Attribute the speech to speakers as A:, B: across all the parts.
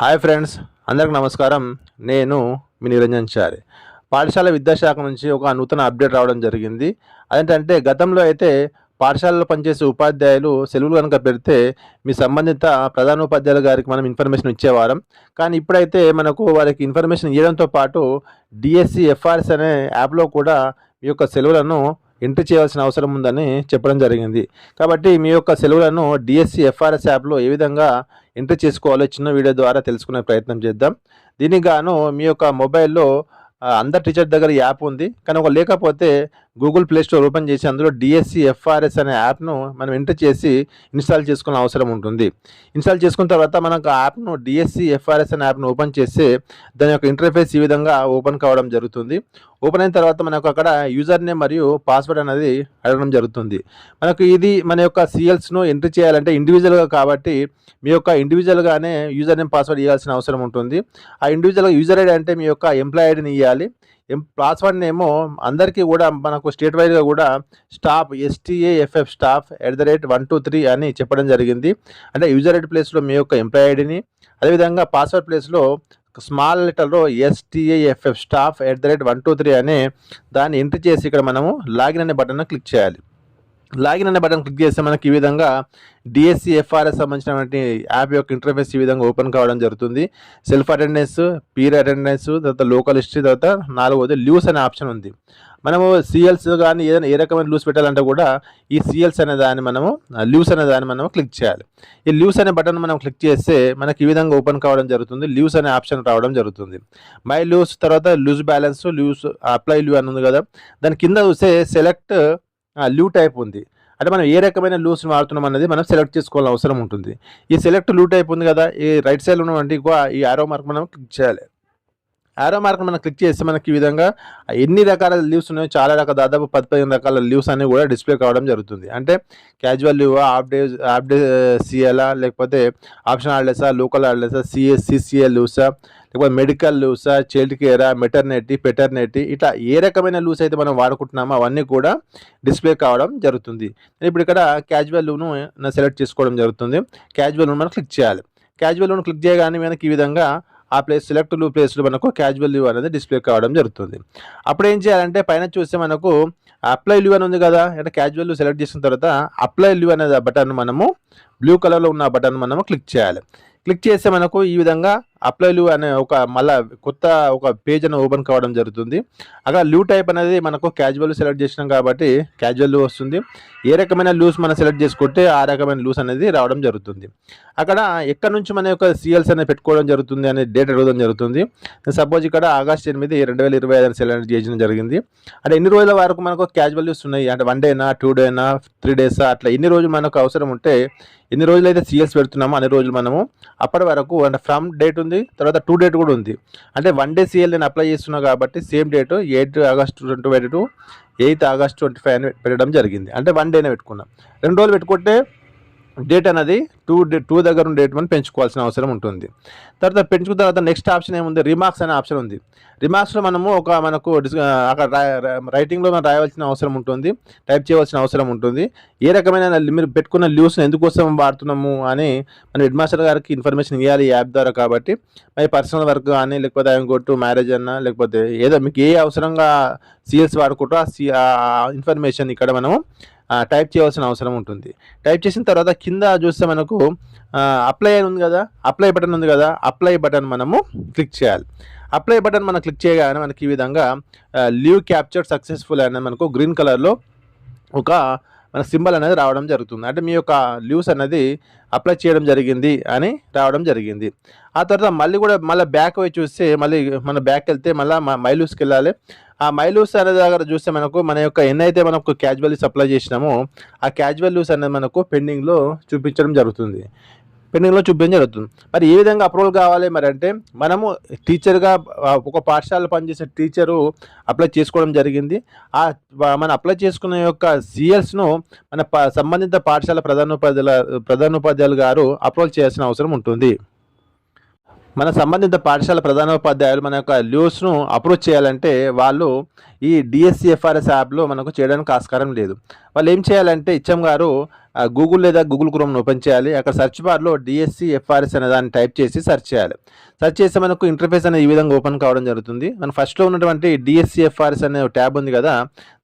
A: Hi friends అందరికి నమస్కారం. నేను మీ నిరంజన్ చారి. పాఠశాల విద్యాశాఖ నుంచి ఒక నూతన అప్డేట్ రావడం జరిగింది. అదేంటంటే గతంలో అయితే పాఠశాలలో పనిచేసే ఉపాధ్యాయులు సెలవులు కనుక పెడితే మీ సంబంధిత ప్రధానోపాధ్యాయుల గారికి మనం ఇన్ఫర్మేషన్ ఇచ్చేవారం. కానీ ఇప్పుడైతే మనకు వారికి ఇన్ఫర్మేషన్ ఇవ్వడంతో పాటు డిఎస్సి ఎఫ్ఆర్ఎస్ అనే యాప్లో కూడా మీ యొక్క సెలవులను ఎంట్రీ చేయాల్సిన అవసరం ఉందని చెప్పడం జరిగింది. కాబట్టి మీ యొక్క సెలవులను డిఎస్సి ఎఫ్ఆర్ఎస్ యాప్లో ఏ విధంగా ఎంట్రీ చేసుకోవాలో చిన్న వీడియో ద్వారా తెలుసుకునే ప్రయత్నం చేద్దాం. దీనికి గాను మీ యొక్క మొబైల్లో ఆ, అందరు టీచర్ దగ్గర యాప్ ఉంది. కానీ ఒక లేకపోతే గూగుల్ ప్లే స్టోర్ ఓపెన్ చేసి అందులో డిఎస్సి ఎఫ్ఆర్ఎస్ అనే యాప్ను మనం ఎంటర్ చేసి ఇన్స్టాల్ చేసుకునే అవసరం ఉంటుంది. ఇన్స్టాల్ చేసుకున్న తర్వాత మనకు ఆ యాప్ను డిఎస్సి ఎఫ్ఆర్ఎస్ అనే యాప్ను ఓపెన్ చేస్తే దాని యొక్క ఇంటర్ఫేస్ ఈ విధంగా ఓపెన్ కావడం జరుగుతుంది. ఓపెన్ అయిన తర్వాత మనకు అక్కడ యూజర్ నేమ్ మరియు పాస్వర్డ్ అనేది అడగడం జరుగుతుంది. మనకు ఇది మన యొక్క సీఎల్స్ను ఎంట్రీ చేయాలంటే ఇండివిజువల్గా కాబట్టి మీ యొక్క ఇండివిజువల్గానే యూజర్ నేమ్ పాస్వర్డ్ ఇవ్వాల్సిన అవసరం ఉంటుంది. ఆ ఇండివిజువల్గా యూజర్ ఐడి అంటే మీ యొక్క ఎంప్లాయ్ ఐడిని ఇవ్వాలి ఎం పాస్వర్డ్ ఏమో అందరికీ కూడా మనకు స్టేట్ వైజ్గా కూడా staff S T A F F staff at the rate one two three అని చెప్పడం జరిగింది. అంటే యూజర్ ఐడి ప్లేస్లో మీ యొక్క ఎంప్లాయ్ ఐడిని అదేవిధంగా పాస్వర్డ్ ప్లేస్లో స్మాల్ లెటర్లో S T A F F staff at the rate one two three అనే దాన్ని ఎంట్రీ చేసి ఇక్కడ మనము లాగిన్ అనే బటన్ క్లిక్ చేయాలి. లాగిన్ అనే బటన్ క్లిక్ చేస్తే మనకి ఈ విధంగా డిఎస్సి ఎఫ్ఆర్ఎస్ సంబంధించినటువంటి యాప్ యొక్క ఇంటర్ఫేస్ ఈ విధంగా ఓపెన్ కావడం జరుగుతుంది. సెల్ఫ్ అటెండెన్స్ పీర్ అటెండెన్స్ తర్వాత లోకల్ హిస్టరీ తర్వాత నాలుగోది ల్యూస్ అనే ఆప్షన్ ఉంది. మనము సిఎల్స్ కానీ ఏదైనా ఏ రకమైన లూస్ పెట్టాలంటే కూడా ఈ సిఎల్స్ అనే దాన్ని మనము ల్యూస్ అనే దాన్ని మనం క్లిక్ చేయాలి. ఈ ల్యూస్ అనే బటన్ మనం క్లిక్ చేస్తే మనకి ఈ విధంగా ఓపెన్ కావడం జరుగుతుంది. ల్యూస్ అనే ఆప్షన్ రావడం జరుగుతుంది. మై లూస్ తర్వాత leave balance leaves apply leave అని ఉంది కదా. దాని కింద చూస్తే సెలెక్ట్ లూ టైప్ ఉంది. అంటే మనం ఏ రకమైన లూస్ని వాడుతున్నాం అనేది మనం సెలెక్ట్ చేసుకోవాల్సిన అవసరం ఉంటుంది. ఈ సెలెక్ట్ లూ టైప్ ఉంది కదా ఈ రైట్ సైడ్ ఉన్నటువంటి ఎక్కువ ఈ ఆరో మార్క్ మనం క్లిక్ చేయాలి. ఆరో మార్క్ మనం క్లిక్ చేస్తే మనకి ఈ విధంగా ఎన్ని రకాల లీవ్స్ ఉన్నాయో చాలా రకాల దాదాపు పది పదిహేను రకాల లీవ్స్ అనేవి కూడా డిస్ప్లే కావడం జరుగుతుంది. అంటే casual leave half day half day సిఎలా లేకపోతే ఆప్షన్ హాలిడేసా లోకల్ హాలిడేసా సిఎస్ సిసిఎల్ లీవ్సా లేకపోతే మెడికల్ లూసా చైల్డ్ కేరా మెటర్నిటీ పెటర్నిటీ ఇట్లా ఏ రకమైన లూస్ అయితే మనం వాడుకుంటున్నామో అవన్నీ కూడా డిస్ప్లే కావడం జరుగుతుంది. నేను ఇప్పుడు ఇక్కడ క్యాజువల్ లూను సెలెక్ట్ చేసుకోవడం జరుగుతుంది. క్యాజువల్ లూన్ మనం క్లిక్ చేయాలి. క్యాజువల్ లూన్ క్లిక్ చేయగానే మనకి ఈ విధంగా ఆ ప్లేస్ సెలెక్ట్ లూ ప్లేస్లో మనకు క్యాజువల్ లీవ్ అనేది డిస్ప్లే కావడం జరుగుతుంది. అప్పుడు ఏం చేయాలంటే పైన చూస్తే మనకు అప్లై లీవ్ అని ఉంది కదా అంటే క్యాజువల్ సెలెక్ట్ చేసిన తర్వాత అప్లై లీవ్ అనే బటన్ మనము బ్లూ కలర్లో ఉన్న బటన్ మనము క్లిక్ చేయాలి. క్లిక్ చేస్తే మనకు ఈ విధంగా అప్లైలు అనే ఒక మళ్ళా కొత్త ఒక పేజ్ అనేది ఓపెన్ కావడం జరుగుతుంది. అక్కడ లూ టైప్ అనేది మనకు క్యాజువల్ సెలెక్ట్ చేసినాం కాబట్టి క్యాజువల్ వస్తుంది. ఏ రకమైన లూస్ మనం సెలెక్ట్ చేసుకుంటే ఆ రకమైన లూస్ అనేది రావడం జరుగుతుంది. అక్కడ ఎక్కడ నుంచి మన యొక్క సీఎల్స్ అనేది పెట్టుకోవడం జరుగుతుంది అనే డేట్ అడగడం జరుగుతుంది. సపోజ్ ఇక్కడ ఆగస్ట్ ఎనిమిది రెండు వేల ఇరవై ఐదు సెలెక్ట్ చేయడం జరిగింది. అంటే ఎన్ని రోజుల వరకు మనకు క్యాజువల్ లూస్ ఉన్నాయి? అంటే వన్ డేనా టూ డేనా త్రీ డేసా అట్లా ఎన్ని రోజులు మనకు అవసరం ఉంటే ఎన్ని రోజులు అయితే సీరియల్స్ పెడుతున్నామో అన్ని రోజులు మనము అప్పటి వరకు అంటే ఫ్రమ్ డేట్ ఉంది తర్వాత టూ డేట్ కూడా ఉంది. అంటే వన్ డే సీఎల్ నేను అప్లై చేస్తున్నా కాబట్టి same date eight August twenty twenty two eighth August twenty five అని పెట్టడం జరిగింది. అంటే వన్ డేనే పెట్టుకున్నాం. రెండు రోజులు పెట్టుకుంటే డేట్ అనేది టూ డే టూ దగ్గర ఉన్న డేట్ మనం పెంచుకోవాల్సిన అవసరం ఉంటుంది. తర్వాత పెంచుకున్న తర్వాత నెక్స్ట్ ఆప్షన్ ఏముంది? రిమార్క్స్ అనే ఆప్షన్ ఉంది. రిమార్క్స్లో మనము ఒక మనకు అక్కడ రైటింగ్లో మనం రాయవలసిన అవసరం ఉంటుంది. టైప్ చేయవలసిన అవసరం ఉంటుంది. ఏ రకమైన మీరు పెట్టుకున్న లీవ్స్ని ఎందుకోసం వాడుతున్నాము అని మన హెడ్ మాస్టర్ గారికి ఇన్ఫర్మేషన్ ఇవ్వాలి ఈ యాప్ ద్వారా కాబట్టి. మరి పర్సనల్ వర్క్ కానీ లేకపోతే ఐఎమ్ మ్యారేజ్ అన్నా లేకపోతే ఏదో మీకు ఏ అవసరంగా సీఎల్స్ వాడుకుంటూ ఆ సి ఇన్ఫర్మేషన్ ఇక్కడ మనము టైప్ చేయవలసిన అవసరం ఉంటుంది. టైప్ చేసిన తర్వాత కింద చూస్తే మనకు అప్లై అని ఉంది కదా అప్లై బటన్ ఉంది కదా అప్లై బటన్ మనము క్లిక్ చేయాలి. అప్లై బటన్ మనం క్లిక్ చేయగానే మనకి ఈ విధంగా లీవ్ క్యాప్చర్ సక్సెస్ఫుల్ అనేది మనకు గ్రీన్ కలర్లో ఒక మన సింబల్ అనేది రావడం జరుగుతుంది. అంటే మీ యొక్క లీవ్స్ అనేది అప్లై చేయడం జరిగింది అని రావడం జరిగింది. ఆ తర్వాత మళ్ళీ కూడా మళ్ళీ బ్యాక్ పోయి చూస్తే మళ్ళీ మన బ్యాక్ వెళ్తే మళ్ళీ మైలూస్కి వెళ్ళాలి. ఆ మైలూస్ అనే దగ్గర చూస్తే మనకు మన యొక్క ఎన్నైతే మనకు క్యాజువల్ సప్లై చేసినామో ఆ క్యాజువల్ లూస్ అనేది మనకు పెండింగ్లో చూపించడం జరుగుతుంది. పెండింగ్లో చూపించడం జరుగుతుంది. మరి ఏ విధంగా అప్రూవల్ కావాలి మరి అంటే మనము టీచర్గా ఒక పాఠశాల పనిచేసే టీచరు అప్లై చేసుకోవడం జరిగింది. ఆ మనం అప్లై చేసుకున్న యొక్క సిఎల్స్ను మన సంబంధిత పాఠశాల ప్రధానోపాధ్యాయుల ప్రధానోపాధ్యాయులు గారు అప్రూవల్ చేయాల్సిన అవసరం ఉంటుంది. మన సంబంధిత పాఠశాల ప్రధానోపాధ్యాయులు మన యొక్క లీవ్స్ను అప్రోచ్ చేయాలంటే వాళ్ళు ఈ డిఎస్సిఎఫ్ఆర్ఎస్ యాప్లో మనకు చేయడానికి ఆస్కారం లేదు. వాళ్ళు ఏం చేయాలంటే ఇచ్చం గారు గూగుల్ లేదా గూగుల్ క్రోమ్ను ఓపెన్ చేయాలి. అక్కడ సెర్చ్ బార్లో డిఎస్సి ఎఫ్ఆర్ఎస్ అనే దాన్ని టైప్ చేసి సెర్చ్ చేయాలి. సెర్చ్ చేస్తే మనకు ఇంటర్ఫేస్ అనేది ఈ విధంగా ఓపెన్ కావడం జరుగుతుంది. మన ఫస్ట్లో ఉన్నటువంటి డిఎస్సి ఎఫ్ఆర్ఎస్ అనే ట్యాబ్ ఉంది కదా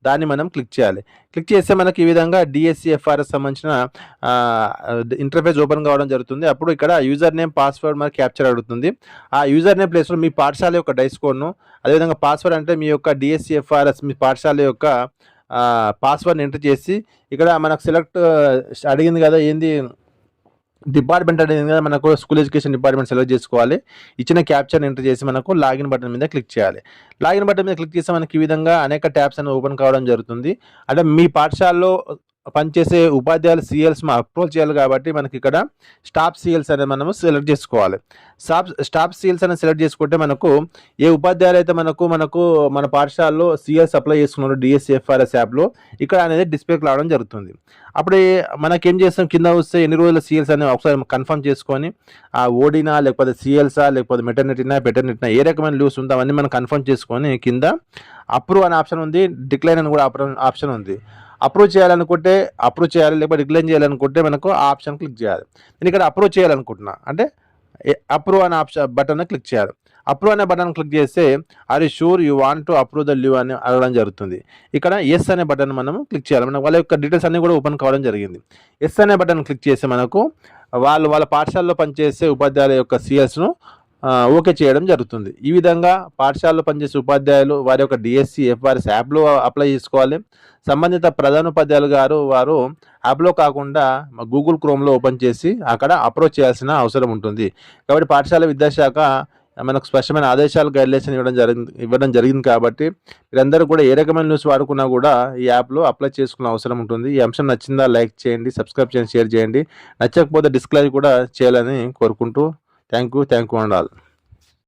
A: దాన్ని మనం క్లిక్ చేయాలి. క్లిక్ చేస్తే మనకి ఈ విధంగా డిఎస్సి ఎఫ్ఆర్ఎస్ సంబంధించిన ఇంటర్ఫేస్ ఓపెన్ కావడం జరుగుతుంది. అప్పుడు ఇక్కడ యూజర్ నేమ్ పాస్వర్డ్ మరి క్యాప్చర్ అడుగుతుంది. ఆ యూజర్ నేమ్ ప్లేస్లో మీ పాఠశాల యొక్క డైస్ కోడ్ను అదేవిధంగా పాస్వర్డ్ అంటే మీ యొక్క డిఎస్సి ఎఫ్ఆర్ఎస్ మీ పాఠశాల యొక్క పాస్వర్డ్ని ఎంటర్ చేసి ఇక్కడ మనకు సెలెక్ట్ అడిగింది కదా ఏంది? డిపార్ట్మెంట్ అనేది కదా మనకు స్కూల్ ఎడ్యుకేషన్ డిపార్ట్మెంట్ సెలెక్ట్ చేసుకోవాలి. ఇచ్చిన క్యాప్చర్ ఎంటర్ చేసి మనకు లాగిన్ బటన్ మీద క్లిక్ చేయాలి. లాగిన్ బటన్ మీద క్లిక్ చేస్తే మనకి ఈ విధంగా అనేక ట్యాబ్స్ అనేవి ఓపెన్ కావడం జరుగుతుంది. అంటే మీ పాఠశాలలో పనిచేసే ఉపాధ్యాయులు సీఎల్స్ మనం అప్రోచ్ చేయాలి కాబట్టి మనకి ఇక్కడ స్టాఫ్ సీఎల్స్ అనేది మనము సెలెక్ట్ చేసుకోవాలి. స్టాఫ్ స్టాఫ్ సీఎల్స్ అనేది సెలెక్ట్ చేసుకుంటే మనకు ఏ ఉపాధ్యాయులు అయితే మనకు మనకు మన పాఠశాలలో సీఎల్స్ అప్లై చేసుకున్నారు డిఎస్సిఎఫ్ఆర్ఎస్ యాప్లో ఇక్కడ అనేది డిస్ప్లేకి రావడం జరుగుతుంది. అప్పుడు మనకేం చేస్తాం? కింద వస్తే ఎన్ని రోజుల సీఎల్స్ అనేవి ఒకసారి కన్ఫర్మ్ చేసుకొని ఆ ఓడినా లేకపోతే సీఎల్సా లేకపోతే మెటర్నిటీనా పెటర్నిటీనా ఏ రకమైన లీవ్స్ ఉందో అవన్నీ మనం కన్ఫర్మ్ చేసుకొని కింద అప్రూవ్ అనే ఆప్షన్ ఉంది డిక్లైన్ అని కూడా ఆప్షన్ ఉంది. అప్రూవ్ చేయాలనుకుంటే అప్రూవ్ చేయాలి లేకపోతే డిక్లైన్ చేయాలనుకుంటే మనకు ఆ ఆప్షన్ క్లిక్ చేయాలి. నేను ఇక్కడ అప్రూవ్ చేయాలనుకుంటున్నా. అంటే అప్రూవ్ అనే ఆప్షన్ బటన్ క్లిక్ చేయాలి. అప్రూవ్ అనే బటన్ క్లిక్ చేస్తే are you sure you want to approve the leave అని అడగడం జరుగుతుంది. ఇక్కడ ఎస్ అనే బటన్ మనం క్లిక్ చేయాలి. మనకు వాళ్ళ యొక్క డీటెయిల్స్ అన్నీ కూడా ఓపెన్ కావడం జరిగింది. ఎస్ అనే బటన్ క్లిక్ చేస్తే మనకు వాళ్ళు వాళ్ళ పాఠశాలలో పనిచేసే ఉపాధ్యాయుల యొక్క సిఎస్ను ఓకే చేయడం జరుగుతుంది. ఈ విధంగా పాఠశాలలో పనిచేసే ఉపాధ్యాయులు వారి యొక్క డిఎస్సి ఎఫ్ఆర్ఎస్ యాప్లో అప్లై చేసుకోవాలి. సంబంధిత ప్రధానోపాధ్యాయులు గారు వారు యాప్లో కాకుండా గూగుల్ క్రోమ్లో ఓపెన్ చేసి అక్కడ అప్రోచ్ చేయాల్సిన అవసరం ఉంటుంది. కాబట్టి పాఠశాల విద్యాశాఖ మనకు స్పష్టమైన ఆదేశాలు గైడ్లైన్స్ ఇవ్వడం జరిగింది ఇవ్వడం జరిగింది కాబట్టి మీరందరూ కూడా ఏ రకమైన న్యూస్ వాడుకున్నా కూడా ఈ యాప్లో అప్లై చేసుకునే అవసరం ఉంటుంది. ఈ అంశం నచ్చిందా లైక్ చేయండి సబ్స్క్రైబ్ చేయండి షేర్ చేయండి. నచ్చకపోతే డిస్క్లైజ్ కూడా చేయాలని కోరుకుంటూ thank you thank you and all